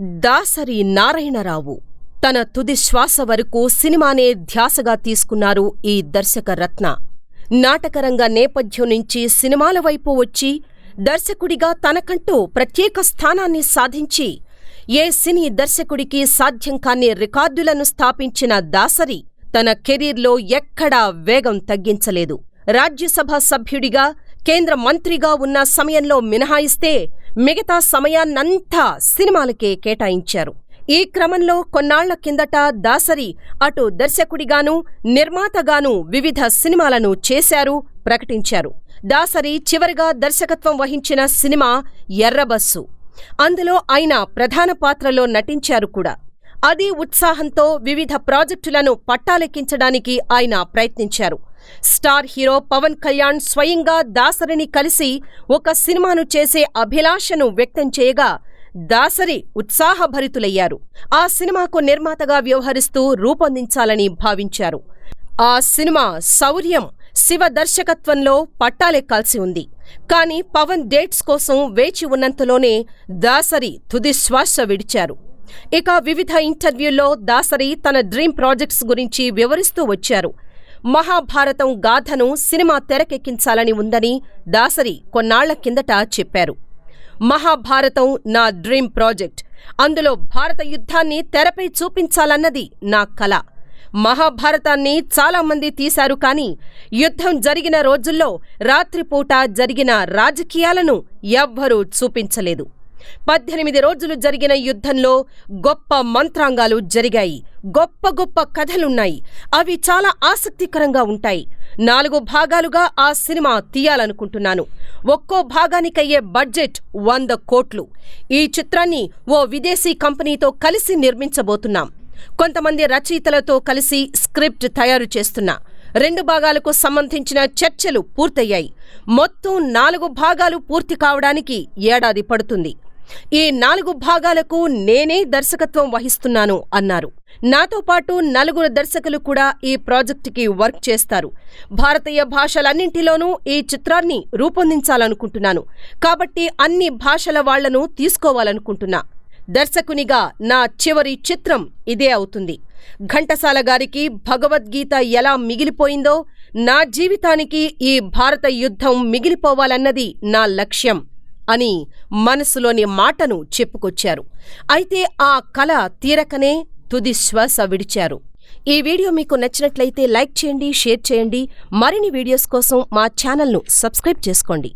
దాసరి నారాయణరావు. తన తుది శ్వాస వరకు సినిమానే ధ్యాసగా తీసుకున్నారు ఈ దర్శక రత్న. నాటకరంగ నేపథ్యం నుంచి సినిమాల వైపు వచ్చి దర్శకుడిగా తనకంటూ ప్రత్యేక స్థానాన్ని సాధించి ఏ సినీ దర్శకుడికి సాధ్యం కాని రికార్డులను స్థాపించిన దాసరి తన కెరీర్లో ఎక్కడా వేగం తగ్గించలేదు. రాజ్యసభ సభ్యుడిగా కేంద్ర మంత్రిగా ఉన్న సమయంలో మినహాయిస్తే మిగతా సమయాన్నంతా సినిమాలకే కేటాయించారు. ఈ క్రమంలో కొన్నాళ్ళ కిందట దాసరి అటు దర్శకుడిగానూ నిర్మాతగానూ వివిధ సినిమాలను చేశారు ప్రకటించారు. దాసరి చివరిగా దర్శకత్వం వహించిన సినిమా ఎర్రబస్సు అందులో ఆయన ప్రధాన పాత్రలో నటించారు కూడా. అదే ఉత్సాహంతో వివిధ ప్రాజెక్టులను పట్టాలెక్కించడానికి ఆయన ప్రయత్నించారు. స్టార్ హీరో పవన్ కళ్యాణ్ స్వయంగా దాసరిని కలిసి ఒక సినిమాను చేసే అభిలాషను వ్యక్తం చేయగా దాసరి ఉత్సాహభరితులయ్యారు. ఆ సినిమాకు నిర్మాతగా వ్యవహరిస్తూ రూపొందించాలని భావించారు. ఆ సినిమా శౌర్యం శివ దర్శకత్వంలో పట్టాలెక్కాల్సి ఉంది. కాని పవన్ డేట్స్ కోసం వేచి ఉన్నంతలోనే దాసరి తుది శ్వాస విడిచారు. ఇక వివిధ ఇంటర్వ్యూల్లో దాసరి తన డ్రీమ్ ప్రాజెక్ట్స్ గురించి వివరిస్తూ వచ్చారు. మహాభారతం గాథను సినిమా తెరకెక్కించాలని ఉందని దాసరి కొన్నాళ్ళ కిందట చెప్పారు. మహాభారతం నా డ్రీమ్ ప్రాజెక్ట్. అందులో భారత యుద్ధాన్ని తెరపై చూపించాలన్నది నా కల. మహాభారతాన్ని చాలామంది తీశారు కాని యుద్ధం జరిగిన రోజుల్లో రాత్రిపూట జరిగిన రాజకీయాలను ఎవ్వరూ చూపించలేదు. పద్దెనిమిది రోజులు జరిగిన యుద్ధంలో గొప్ప మంత్రాంగాలు జరిగాయి. గొప్ప గొప్ప కథలున్నాయి. అవి చాలా ఆసక్తికరంగా ఉంటాయి. నాలుగు భాగాలుగా ఆ సినిమా తీయాలనుకుంటున్నాను. ఒక్కో భాగానికయ్యే బడ్జెట్ వంద కోట్లు. ఈ చిత్రాన్ని ఓ విదేశీ కంపెనీతో కలిసి నిర్మించబోతున్నాం. కొంతమంది రచయితలతో కలిసి స్క్రిప్ట్ తయారు చేస్తున్నా. రెండు భాగాలకు సంబంధించిన చర్చలు పూర్తయ్యాయి. మొత్తం నాలుగు భాగాలు పూర్తి కావడానికి ఏడాది పడుతుంది. ఈ నాలుగు భాగాలకు నేనే దర్శకత్వం వహిస్తున్నాను అన్నారు. నాతో పాటు నలుగురు దర్శకులు కూడా ఈ ప్రాజెక్టుకి వర్క్ చేస్తారు. భారతీయ భాషలన్నింటిలోనూ ఈ చిత్రాన్ని రూపొందించాలనుకుంటున్నాను. కాబట్టి అన్ని భాషల వాళ్ళను తీసుకోవాలనుకుంటున్నా. దర్శకునిగా నా చివరి చిత్రం ఇదే అవుతుంది. ఘంటసాల గారికి భగవద్గీత ఎలా మిగిలిపోయిందో నా జీవితానికి ఈ భారత యుద్ధం మిగిలిపోవాలన్నది నా లక్ష్యం. అని మనసులోని మాటను చెప్పుకొచ్చారు. అయితే ఆ కల తీరకనే తుది శ్వాస విడిచారు. ఈ వీడియో మీకు నచ్చినట్లయితే లైక్ చేయండి షేర్ చేయండి. మరిన్ని వీడియోస్ కోసం మా ఛానల్ను సబ్స్క్రైబ్ చేసుకోండి.